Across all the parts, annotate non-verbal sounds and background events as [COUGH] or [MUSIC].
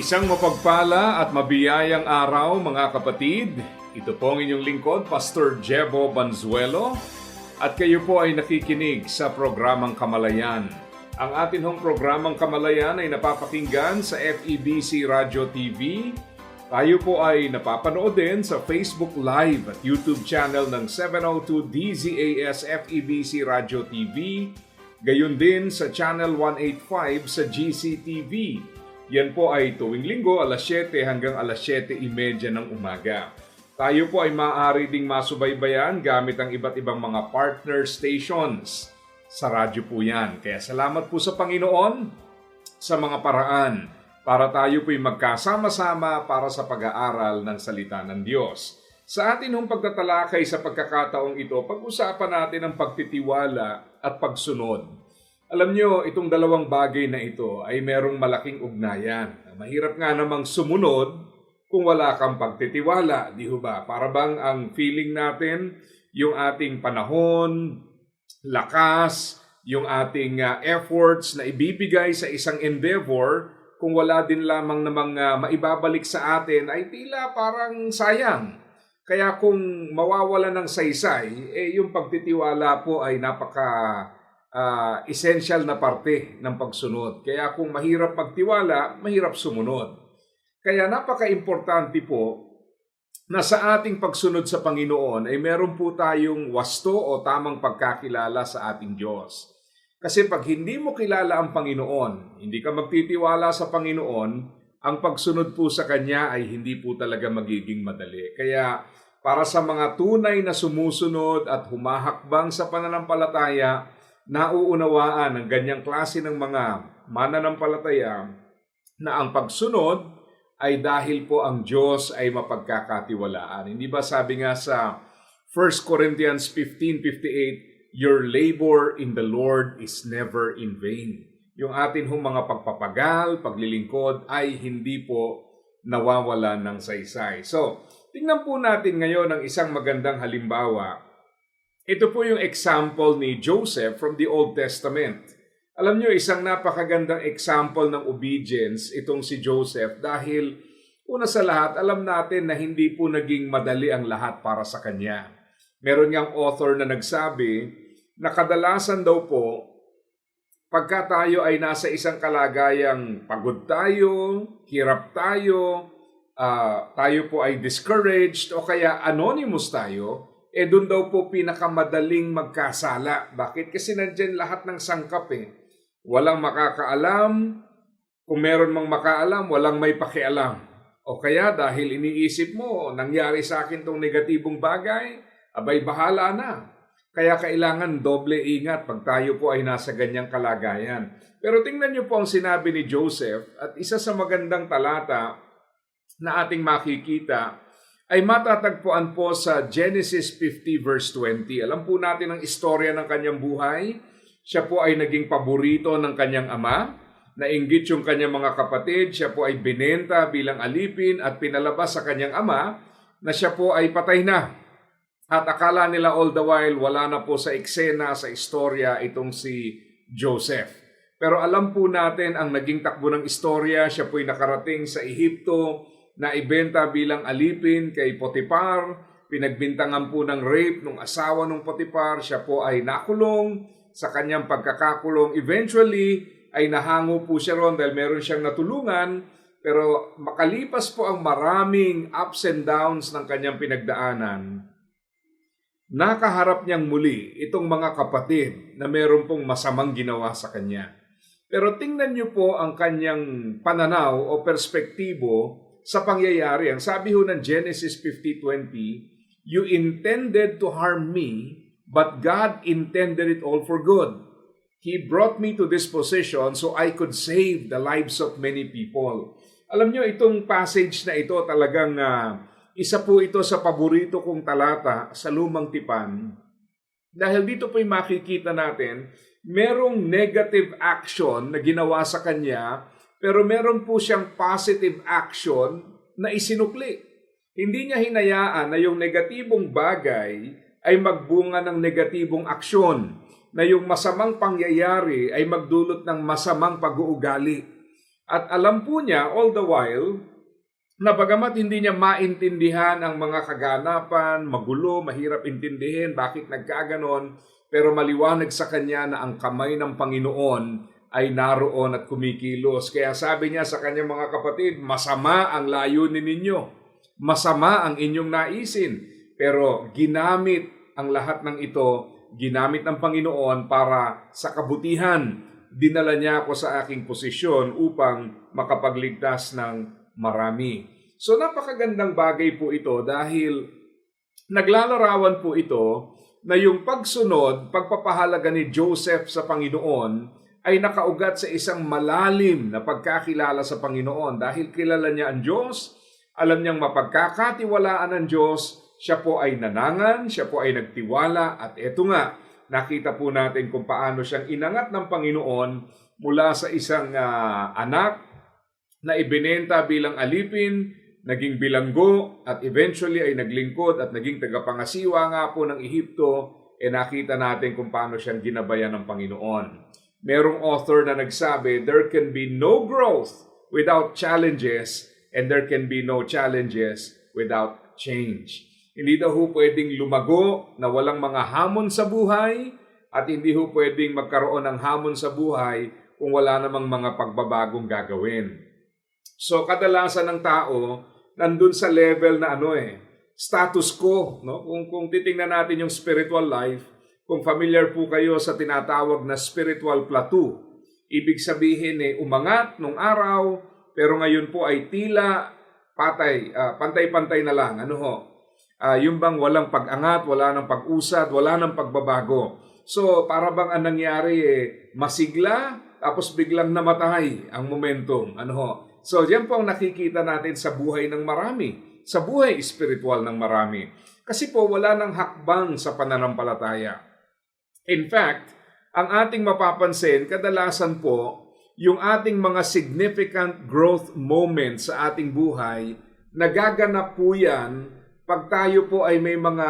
Isang mapagpala at mabiyayang araw mga kapatid. Ito po ang inyong lingkod, Pastor Jebo Banzuelo. At kayo po ay nakikinig sa programang Kamalayan. Ang atin hong programang Kamalayan ay napapakinggan sa FEBC Radio TV. Tayo po ay napapanood din sa Facebook Live at YouTube channel ng 702 DZAS FEBC Radio TV. Gayon din sa Channel 185 sa GCTV. Yan po ay tuwing linggo alas 7 hanggang alas 7.30 ng umaga. Tayo po ay maaari ding masubaybayan gamit ang iba't ibang mga partner stations. Sa radyo po yan. Kaya salamat po sa Panginoon sa mga paraan para tayo po'y magkasama-sama para sa pag-aaral ng salita ng Diyos. Sa atin hong pagtatalakay sa pagkakataong ito, pag-usapan natin ang pagtitiwala at pagsunod. Alam nyo, itong dalawang bagay na ito ay merong malaking ugnayan. Mahirap nga namang sumunod kung wala kang pagtitiwala, di ho ba? Para bang ang feeling natin, yung ating panahon, lakas, yung ating uh, efforts na ibibigay sa isang endeavor, kung wala din lamang namang uh, maibabalik sa atin, ay tila parang sayang. Kaya kung mawawala ng saysay, eh yung pagtitiwala po ay napaka uh, essential na parte ng pagsunod. Kaya kung mahirap magtiwala, mahirap sumunod. Kaya napaka-importante po na sa ating pagsunod sa Panginoon ay meron po tayong wasto o tamang pagkakilala sa ating Diyos. Kasi pag hindi mo kilala ang Panginoon, hindi ka magtitiwala sa Panginoon, ang pagsunod po sa Kanya ay hindi po talaga magiging madali. Kaya para sa mga tunay na sumusunod at humahakbang sa pananampalataya, nauunawaan ng ganyang klase ng mga mananampalataya na ang pagsunod ay dahil po ang Diyos ay mapagkakatiwalaan. Hindi ba sabi nga sa 1 Corinthians 15.58, Your labor in the Lord is never in vain. Yung atin hong mga pagpapagal, paglilingkod ay hindi po nawawalan ng saysay. So, tingnan po natin ngayon ang isang magandang halimbawa ito po yung example ni Joseph from the Old Testament. Alam nyo, isang napakagandang example ng obedience itong si Joseph dahil una sa lahat, alam natin na hindi po naging madali ang lahat para sa kanya. Meron niyang author na nagsabi na kadalasan daw po, pagka tayo ay nasa isang kalagayang pagod tayo, hirap tayo, uh, tayo po ay discouraged o kaya anonymous tayo, eh doon daw po pinakamadaling magkasala. Bakit? Kasi nandyan lahat ng sangkap eh. Walang makakaalam, kung meron mang makaalam, walang may pakialam. O kaya dahil iniisip mo, nangyari sa akin tong negatibong bagay, abay bahala na. Kaya kailangan doble ingat pag tayo po ay nasa ganyang kalagayan. Pero tingnan niyo po ang sinabi ni Joseph at isa sa magandang talata na ating makikita ay matatagpuan po sa Genesis 50 verse 20. Alam po natin ang istorya ng kanyang buhay. Siya po ay naging paborito ng kanyang ama. Nainggit yung kanyang mga kapatid. Siya po ay binenta bilang alipin at pinalabas sa kanyang ama na siya po ay patay na. At akala nila all the while wala na po sa eksena, sa istorya itong si Joseph. Pero alam po natin ang naging takbo ng istorya. Siya po ay nakarating sa Ehipto na ibenta bilang alipin kay Potipar. Pinagbintangan po ng rape ng asawa ng Potipar. Siya po ay nakulong sa kanyang pagkakakulong. Eventually, ay nahango po siya ron dahil meron siyang natulungan. Pero makalipas po ang maraming ups and downs ng kanyang pinagdaanan, nakaharap niyang muli itong mga kapatid na meron pong masamang ginawa sa kanya. Pero tingnan niyo po ang kanyang pananaw o perspektibo sa pangyayari. Ang sabi ho ng Genesis 50.20, You intended to harm me, but God intended it all for good. He brought me to this position so I could save the lives of many people. Alam nyo, itong passage na ito talagang ah, isa po ito sa paborito kong talata sa Lumang Tipan. Dahil dito po'y makikita natin, merong negative action na ginawa sa kanya, pero meron po siyang positive action na isinukli. Hindi niya hinayaan na yung negatibong bagay ay magbunga ng negatibong aksyon, na yung masamang pangyayari ay magdulot ng masamang pag-uugali. At alam po niya all the while na bagamat hindi niya maintindihan ang mga kaganapan, magulo, mahirap intindihin bakit nagkaganon, pero maliwanag sa kanya na ang kamay ng Panginoon ay naroon at kumikilos. Kaya sabi niya sa kanyang mga kapatid, masama ang layunin ninyo. Masama ang inyong naisin. Pero ginamit ang lahat ng ito, ginamit ng Panginoon para sa kabutihan. Dinala niya ako sa aking posisyon upang makapagligtas ng marami. So napakagandang bagay po ito dahil naglalarawan po ito na yung pagsunod, pagpapahalaga ni Joseph sa Panginoon ay nakaugat sa isang malalim na pagkakilala sa Panginoon. Dahil kilala niya ang Diyos, alam niyang mapagkakatiwalaan ng Diyos, siya po ay nanangan, siya po ay nagtiwala. At eto nga, nakita po natin kung paano siyang inangat ng Panginoon mula sa isang ah, anak na ibinenta bilang alipin, naging bilanggo, at eventually ay naglingkod at naging tagapangasiwa nga po ng Ehipto, e nakita natin kung paano siyang ginabayan ng Panginoon. Merong author na nagsabi, there can be no growth without challenges, and there can be no challenges without change. Hindi daw ho pwedeng lumago na walang mga hamon sa buhay, at hindi ho pwedeng magkaroon ng hamon sa buhay kung wala namang mga pagbabagong gagawin. So kadalasan ng tao nandun sa level na ano eh, status quo, no? Kung kung titingnan natin yung spiritual life, kung familiar po kayo sa tinatawag na spiritual plateau, ibig sabihin eh umangat nung araw, pero ngayon po ay tila patay, ah, pantay-pantay na lang. Ano ho? Ah, yung bang walang pag-angat, wala nang pag-usad, wala nang pagbabago. So, para bang ang nangyari eh, masigla, tapos biglang namatay ang momentum. Ano ho? So, yan po ang nakikita natin sa buhay ng marami, sa buhay espiritual ng marami. Kasi po, wala nang hakbang sa pananampalataya. In fact, ang ating mapapansin, kadalasan po, yung ating mga significant growth moments sa ating buhay, nagaganap po yan pag tayo po ay may mga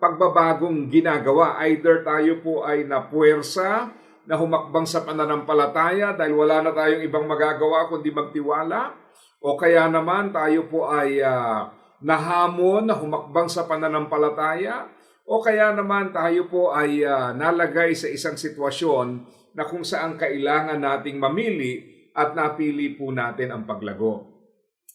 pagbabagong ginagawa. Either tayo po ay napuwersa, na humakbang sa pananampalataya dahil wala na tayong ibang magagawa kundi magtiwala, o kaya naman tayo po ay ah, nahamon na humakbang sa pananampalataya, o kaya naman tayo po ay ah, nalagay sa isang sitwasyon na kung saan kailangan nating mamili at napili po natin ang paglago.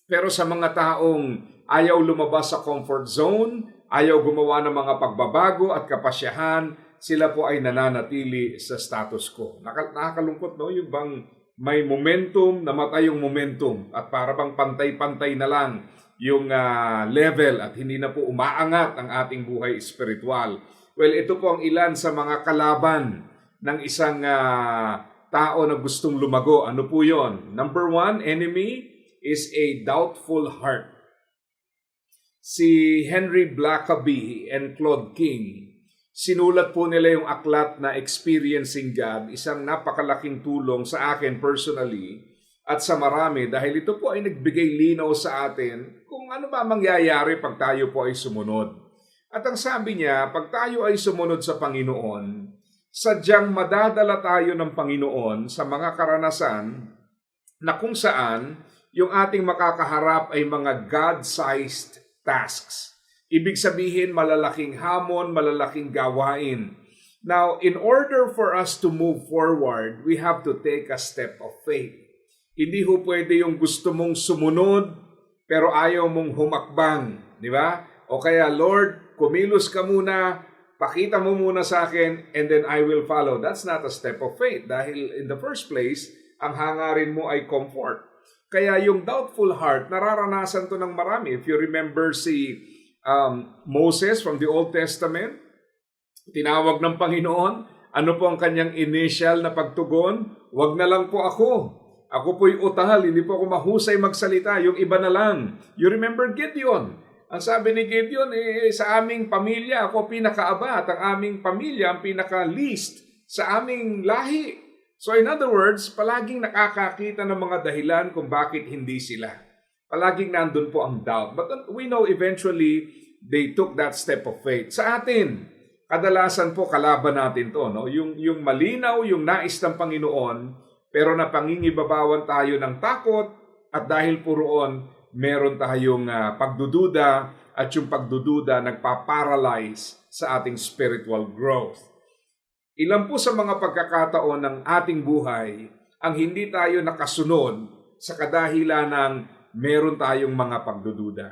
Pero sa mga taong ayaw lumabas sa comfort zone, ayaw gumawa ng mga pagbabago at kapasyahan, sila po ay nananatili sa status quo. Naka- Nakakalungkot, no? Yung bang may momentum, namatay yung momentum at para bang pantay-pantay na lang yung ah, level at hindi na po umaangat ang ating buhay espiritual. Well, ito po ang ilan sa mga kalaban ng isang ah, tao na gustong lumago. Ano po yon? Number one, enemy is a doubtful heart. Si Henry Blackaby and Claude King, sinulat po nila yung aklat na Experiencing God, isang napakalaking tulong sa akin personally at sa marami dahil ito po ay nagbigay linaw sa atin kung ano ba mangyayari pag tayo po ay sumunod. At ang sabi niya, pag tayo ay sumunod sa Panginoon, sadyang madadala tayo ng Panginoon sa mga karanasan na kung saan yung ating makakaharap ay mga God-sized tasks. Ibig sabihin, malalaking hamon, malalaking gawain. Now, in order for us to move forward, we have to take a step of faith. Hindi ho pwede yung gusto mong sumunod, pero ayaw mong humakbang. Di ba? O kaya, Lord, kumilos ka muna, pakita mo muna sa akin, and then I will follow. That's not a step of faith. Dahil in the first place, ang hangarin mo ay comfort. Kaya yung doubtful heart, nararanasan to ng marami. If you remember si um, Moses from the Old Testament, tinawag ng Panginoon Ano po ang kanyang initial na pagtugon? Wag na lang po ako. Ako po'y utal, hindi po ako mahusay magsalita. Yung iba na lang. You remember Gideon? Ang sabi ni Gideon, eh, sa aming pamilya, ako pinakaaba at ang aming pamilya ang pinaka-least sa aming lahi. So in other words, palaging nakakakita ng mga dahilan kung bakit hindi sila. Palaging nandun po ang doubt. But we know eventually they took that step of faith. Sa atin, kadalasan po kalaban natin to, no? Yung yung malinaw, yung nais ng Panginoon, pero napangingibabawan tayo ng takot at dahil po roon, meron tayong ah, pagdududa at yung pagdududa nagpa-paralyze sa ating spiritual growth. Ilan po sa mga pagkakataon ng ating buhay ang hindi tayo nakasunod sa kadahilan ng meron tayong mga pagdududa.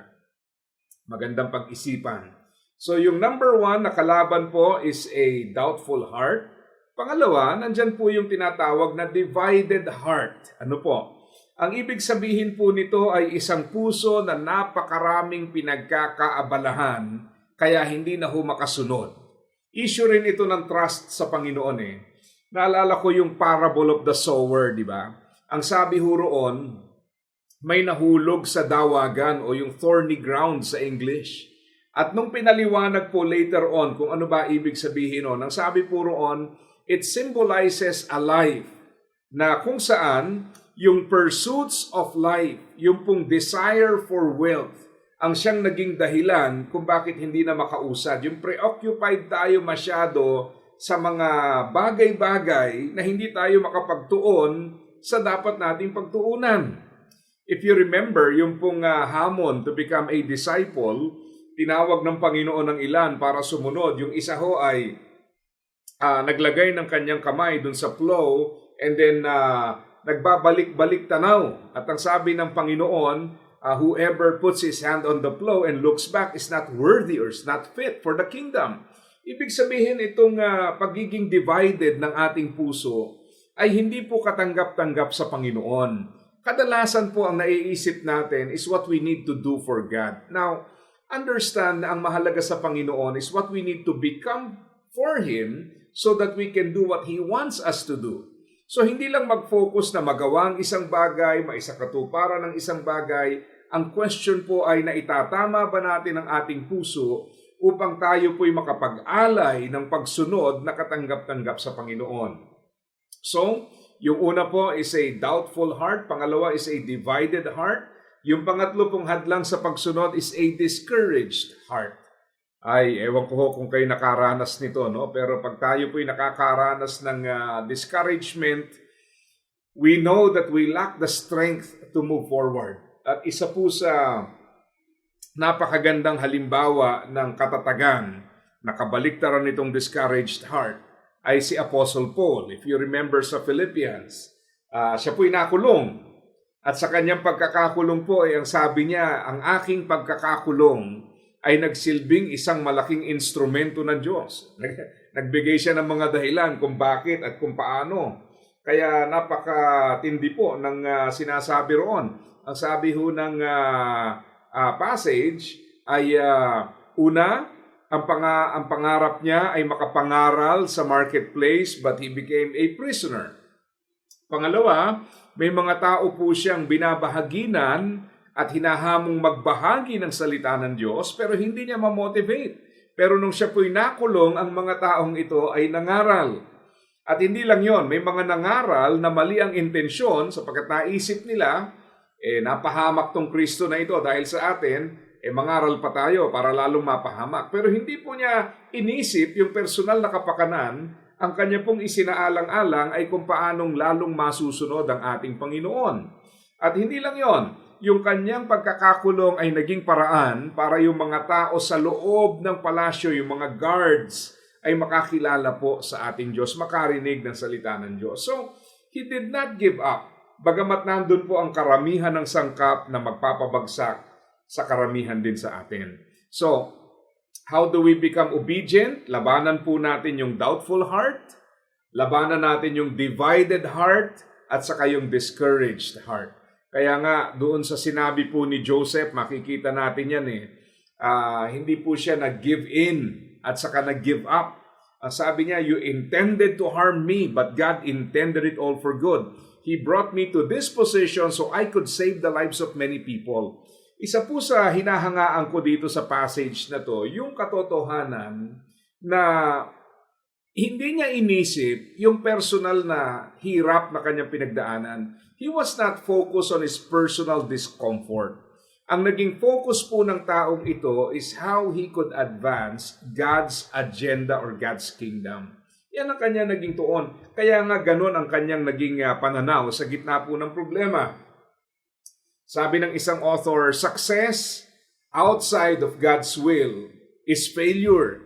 Magandang pag-isipan. So yung number one na kalaban po is a doubtful heart. Pangalawa, nandyan po yung tinatawag na divided heart. Ano po? Ang ibig sabihin po nito ay isang puso na napakaraming pinagkakaabalahan kaya hindi na ho makasunod. Issue rin ito ng trust sa Panginoon eh. Naalala ko yung parable of the sower, di ba? Ang sabi ho roon, may nahulog sa dawagan o yung thorny ground sa English. At nung pinaliwanag po later on kung ano ba ibig sabihin nun, ang sabi po roon, it symbolizes a life na kung saan yung pursuits of life, yung pong desire for wealth, ang siyang naging dahilan kung bakit hindi na makausad. Yung preoccupied tayo masyado sa mga bagay-bagay na hindi tayo makapagtuon sa dapat nating pagtuunan. If you remember, yung pong ah, hamon to become a disciple, tinawag ng Panginoon ng ilan para sumunod. Yung isa ho ay ah, naglagay ng kanyang kamay dun sa plow and then ah, nagbabalik-balik tanaw. At ang sabi ng Panginoon, ah, whoever puts his hand on the plow and looks back is not worthy or is not fit for the kingdom. Ibig sabihin itong ah, pagiging divided ng ating puso ay hindi po katanggap-tanggap sa Panginoon. Kadalasan po ang naiisip natin is what we need to do for God. Now, understand na ang mahalaga sa Panginoon is what we need to become for Him so that we can do what He wants us to do. So hindi lang mag-focus na magawa ang isang bagay, maisakatuparan ng isang bagay. Ang question po ay naitatama ba natin ang ating puso upang tayo po'y makapag-alay ng pagsunod na katanggap-tanggap sa Panginoon. So, yung una po is a doubtful heart, pangalawa is a divided heart, yung pangatlo pong hadlang sa pagsunod is a discouraged heart. Ay, ewan ko ho kung kayo nakaranas nito, no? Pero pag tayo po'y nakakaranas ng ah, discouragement, we know that we lack the strength to move forward. At isa po sa napakagandang halimbawa ng katatagan na kabaliktaran nitong discouraged heart ay si Apostle Paul. If you remember sa Philippians, ah, siya po'y nakulong. At sa kanyang pagkakakulong po ay ang sabi niya, ang aking pagkakakulong ay nagsilbing isang malaking instrumento ng Diyos. [LAUGHS] Nagbigay siya ng mga dahilan kung bakit at kung paano. Kaya napakatindi po ng ah, sinasabi roon. Ang sabi ho ng ah, ah, passage ay ah, una, ang, panga, ang pangarap niya ay makapangaral sa marketplace but he became a prisoner. Pangalawa, may mga tao po siyang binabahaginan at hinahamong magbahagi ng salita ng Diyos pero hindi niya ma-motivate. Pero nung siya po'y nakulong, ang mga taong ito ay nangaral. At hindi lang yon, may mga nangaral na mali ang intensyon sapagkat naisip nila, eh napahamak tong Kristo na ito dahil sa atin, eh mangaral pa tayo para lalong mapahamak. Pero hindi po niya inisip yung personal na kapakanan ang kanya pong isinaalang-alang ay kung paanong lalong masusunod ang ating Panginoon. At hindi lang yon, yung kanyang pagkakakulong ay naging paraan para yung mga tao sa loob ng palasyo, yung mga guards, ay makakilala po sa ating Diyos, makarinig ng salita ng Diyos. So, he did not give up. Bagamat nandun po ang karamihan ng sangkap na magpapabagsak sa karamihan din sa atin. So, How do we become obedient? Labanan po natin yung doubtful heart, labanan natin yung divided heart, at saka yung discouraged heart. Kaya nga, doon sa sinabi po ni Joseph, makikita natin yan eh, ah, hindi po siya nag-give in at saka nag-give up. Ang sabi niya, you intended to harm me, but God intended it all for good. He brought me to this position so I could save the lives of many people. Isa po sa hinahangaan ko dito sa passage na to, yung katotohanan na hindi niya inisip yung personal na hirap na kanyang pinagdaanan. He was not focused on his personal discomfort. Ang naging focus po ng taong ito is how he could advance God's agenda or God's kingdom. Yan ang kanya naging tuon. Kaya nga ganun ang kanyang naging ah, pananaw sa gitna po ng problema. Sabi ng isang author, success outside of God's will is failure.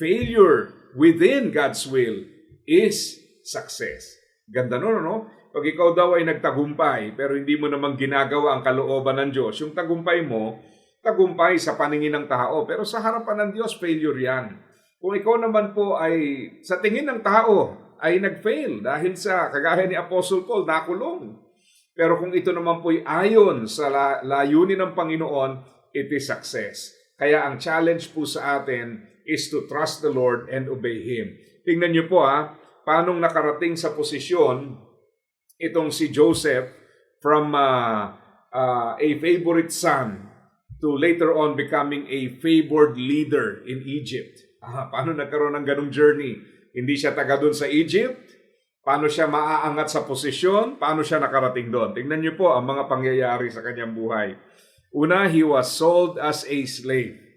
Failure within God's will is success. Ganda nun, no? Pag ikaw daw ay nagtagumpay, pero hindi mo naman ginagawa ang kalooban ng Diyos, yung tagumpay mo, tagumpay sa paningin ng tao. Pero sa harapan ng Diyos, failure yan. Kung ikaw naman po ay, sa tingin ng tao, ay nag-fail dahil sa, kagaya ni Apostle Paul, nakulong. Pero kung ito naman po ay ayon sa la- layunin ng Panginoon, it is success. Kaya ang challenge po sa atin is to trust the Lord and obey Him. Tingnan niyo po ha, paano nakarating sa posisyon itong si Joseph from uh, uh, a favorite son to later on becoming a favored leader in Egypt. Ah, paano nagkaroon ng ganong journey? Hindi siya taga doon sa Egypt, paano siya maaangat sa posisyon, paano siya nakarating doon. Tingnan niyo po ang mga pangyayari sa kanyang buhay. Una, he was sold as a slave.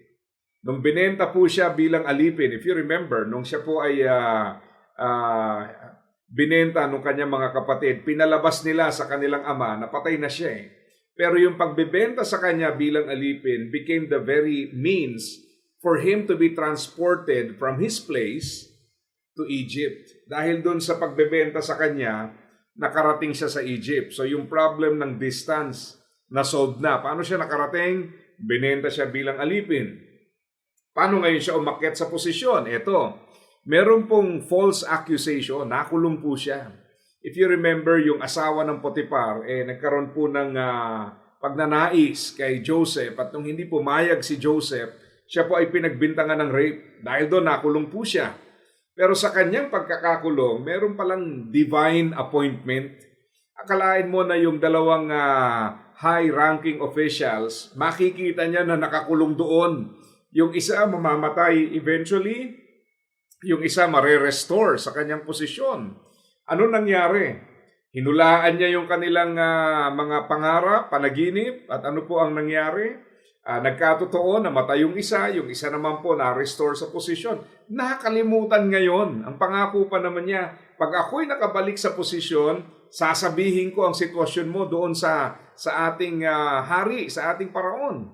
Nung binenta po siya bilang alipin, if you remember, nung siya po ay ah, ah, binenta nung kanyang mga kapatid, pinalabas nila sa kanilang ama, napatay na siya eh. Pero yung pagbebenta sa kanya bilang alipin became the very means for him to be transported from his place to Egypt. Dahil doon sa pagbebenta sa kanya, nakarating siya sa Egypt. So yung problem ng distance, nasolve na. Paano siya nakarating? Binenta siya bilang alipin. Paano ngayon siya umakyat sa posisyon? Ito, meron pong false accusation, nakulong po siya. If you remember yung asawa ng Potiphar, eh nagkaroon po ng ah, pagnanais kay Joseph at nung hindi pumayag si Joseph, siya po ay pinagbintangan ng rape dahil doon nakulong po siya. Pero sa kanyang pagkakakulong, meron palang divine appointment. Akalain mo na yung dalawang ah, high-ranking officials, makikita niya na nakakulong doon. Yung isa mamamatay eventually, yung isa mare-restore sa kanyang posisyon. Ano nangyari? Hinulaan niya yung kanilang ah, mga pangarap, panaginip, at ano po ang nangyari? Ah, nagkatotoo, namatay yung isa, yung isa naman po na-restore sa posisyon. Nakalimutan ngayon. Ang pangako pa naman niya, pag ako'y nakabalik sa posisyon, sasabihin ko ang sitwasyon mo doon sa sa ating ah, hari, sa ating paraon.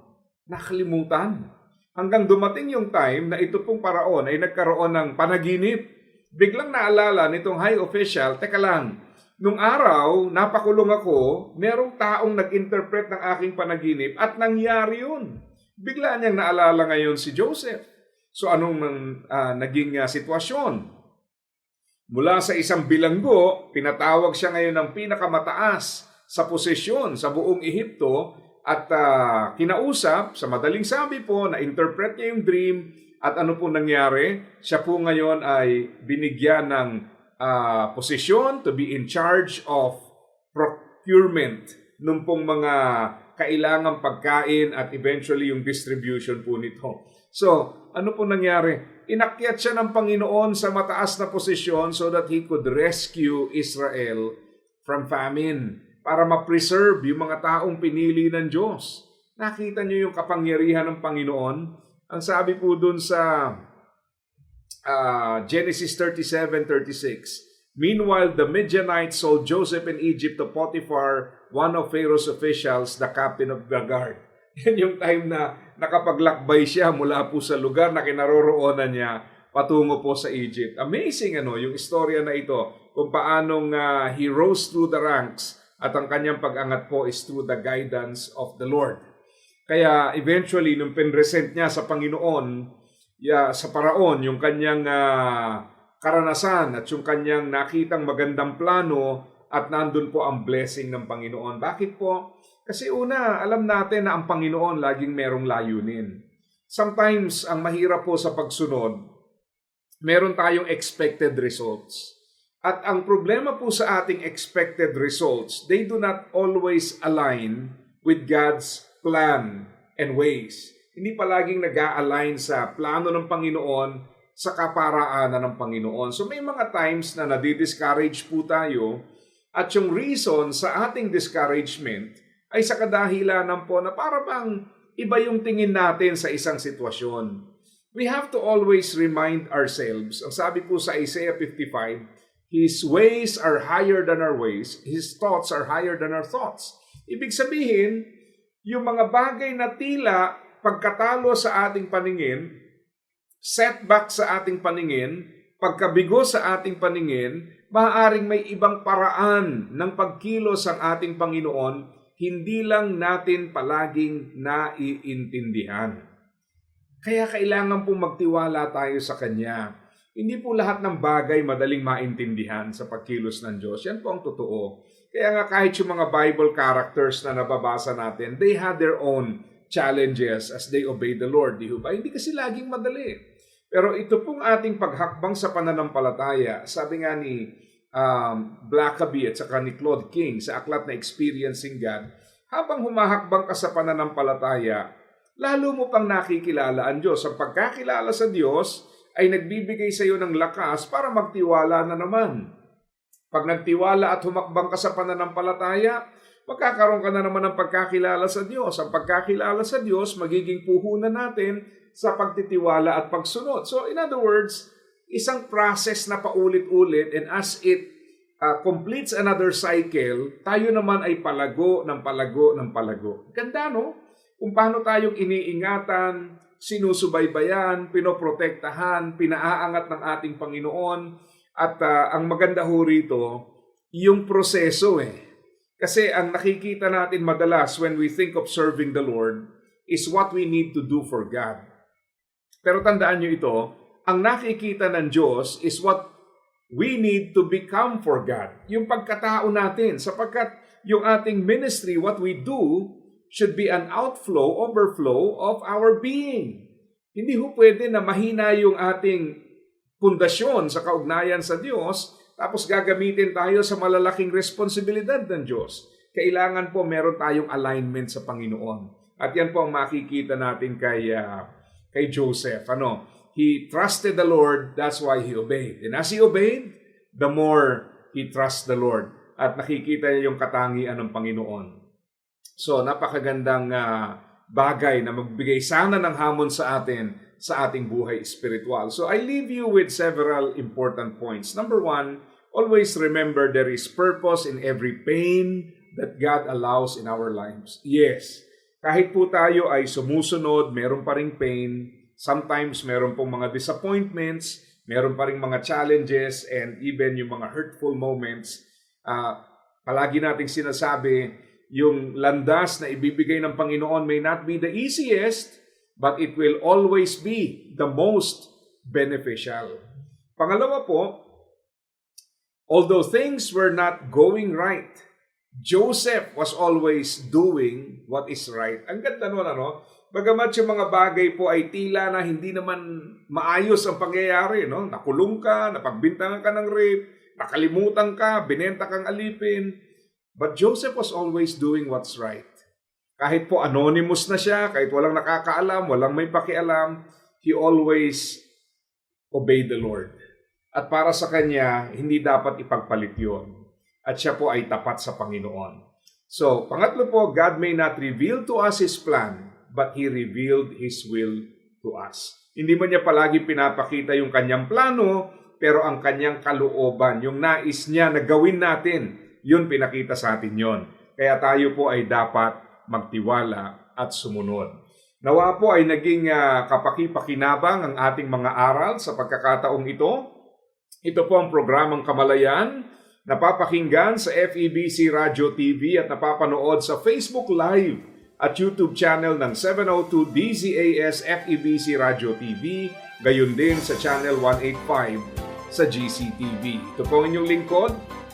Nakalimutan. Hanggang dumating yung time na ito pong paraon ay nagkaroon ng panaginip. Biglang naalala nitong high official, teka lang, nung araw, napakulong ako, merong taong nag-interpret ng aking panaginip at nangyari yun. Bigla niyang naalala ngayon si Joseph. So anong ah, naging ah, sitwasyon? Mula sa isang bilanggo, pinatawag siya ngayon ng pinakamataas sa posisyon sa buong Ehipto at ah, kinausap, sa madaling sabi po, na-interpret niya yung dream at ano po nangyari, siya po ngayon ay binigyan ng ah, posisyon to be in charge of procurement nung pong mga kailangang pagkain at eventually yung distribution po nito. So, ano po nangyari? Inakyat siya ng Panginoon sa mataas na posisyon so that he could rescue Israel from famine para ma-preserve yung mga taong pinili ng Diyos. Nakita niyo yung kapangyarihan ng Panginoon? Ang sabi po dun sa ah, Genesis 37:36. Meanwhile, the Midianites sold Joseph in Egypt to Potiphar, one of Pharaoh's officials, the captain of the guard. [LAUGHS] Yan yung time na nakapaglakbay siya mula po sa lugar na kinaroroonan niya patungo po sa Egypt. Amazing ano, yung istorya na ito kung paanong ah, he rose through the ranks at ang kanyang pag-angat po is through the guidance of the Lord. Kaya eventually, nung pinresent niya sa Panginoon, ya, sa paraon, yung kanyang ah, karanasan at yung kanyang nakitang magandang plano at nandun po ang blessing ng Panginoon. Bakit po? Kasi una, alam natin na ang Panginoon laging merong layunin. Sometimes, ang mahirap po sa pagsunod, meron tayong expected results. At ang problema po sa ating expected results, they do not always align with God's plan and ways. Hindi palaging nag align sa plano ng Panginoon sa kaparaanan ng Panginoon. So may mga times na nadi-discourage po tayo at yung reason sa ating discouragement ay sa kadahilanan po na para bang iba yung tingin natin sa isang sitwasyon. We have to always remind ourselves, ang sabi po sa Isaiah 55, His ways are higher than our ways, His thoughts are higher than our thoughts. Ibig sabihin, yung mga bagay na tila pagkatalo sa ating paningin, setback sa ating paningin, pagkabigo sa ating paningin, maaaring may ibang paraan ng pagkilos ang ating Panginoon, hindi lang natin palaging naiintindihan. Kaya kailangan pong magtiwala tayo sa Kanya. Hindi po lahat ng bagay madaling maintindihan sa pagkilos ng Diyos. Yan po ang totoo. Kaya nga kahit yung mga Bible characters na nababasa natin, they had their own challenges as they obeyed the Lord. Di ba? Hindi kasi laging madali. Pero ito pong ating paghakbang sa pananampalataya, sabi nga ni um, Blackaby at saka ni Claude King sa aklat na Experiencing God, habang humahakbang ka sa pananampalataya, lalo mo pang nakikilala ang Diyos. Ang pagkakilala sa Diyos ay nagbibigay sa iyo ng lakas para magtiwala na naman. Pag nagtiwala at humakbang ka sa pananampalataya, magkakaroon ka na naman ng pagkakilala sa Diyos. Ang pagkakilala sa Diyos, magiging puhunan natin sa pagtitiwala at pagsunod. So in other words, isang process na paulit-ulit and as it uh, completes another cycle, tayo naman ay palago ng palago ng palago. Ganda no? Kung paano tayong iniingatan, sinusubaybayan, pinoprotektahan, pinaaangat ng ating Panginoon. At uh, ang maganda ho rito, yung proseso eh. Kasi ang nakikita natin madalas when we think of serving the Lord is what we need to do for God. Pero tandaan nyo ito, ang nakikita ng Diyos is what we need to become for God. Yung pagkatao natin, sapagkat yung ating ministry, what we do, should be an outflow, overflow of our being. Hindi ho pwede na mahina yung ating pundasyon sa kaugnayan sa Diyos, tapos gagamitin tayo sa malalaking responsibilidad ng Diyos. Kailangan po meron tayong alignment sa Panginoon. At yan po ang makikita natin kay, uh, kay Joseph. Ano? He trusted the Lord, that's why he obeyed. And as he obeyed, the more he trusts the Lord. At nakikita niya yung katangian ng Panginoon. So, napakagandang uh, bagay na magbigay sana ng hamon sa atin sa ating buhay spiritual. So, I leave you with several important points. Number one, always remember there is purpose in every pain that God allows in our lives. Yes, kahit po tayo ay sumusunod, meron pa ring pain, sometimes meron pong mga disappointments, meron pa ring mga challenges, and even yung mga hurtful moments. Uh, palagi nating sinasabi, yung landas na ibibigay ng Panginoon may not be the easiest, but it will always be the most beneficial. Pangalawa po, although things were not going right, Joseph was always doing what is right. Ang ganda nun, ano? Bagamat yung mga bagay po ay tila na hindi naman maayos ang pangyayari, no? Nakulong ka, napagbintangan ka ng rape, nakalimutan ka, binenta kang alipin, But Joseph was always doing what's right. Kahit po anonymous na siya, kahit walang nakakaalam, walang may pakialam, he always obeyed the Lord. At para sa kanya, hindi dapat ipagpalit yon. At siya po ay tapat sa Panginoon. So, pangatlo po, God may not reveal to us His plan, but He revealed His will to us. Hindi man niya palagi pinapakita yung kanyang plano, pero ang kanyang kalooban, yung nais niya na gawin natin, yun pinakita sa atin yon. Kaya tayo po ay dapat magtiwala at sumunod. Nawa po ay naging uh, kapaki-pakinabang ang ating mga aral sa pagkakataong ito. Ito po ang programang Kamalayan, napapakinggan sa FEBC Radio TV at napapanood sa Facebook Live at YouTube channel ng 702 DZAS FEBC Radio TV, gayon din sa channel 185 sa GCTV. Ito po ang inyong lingkod,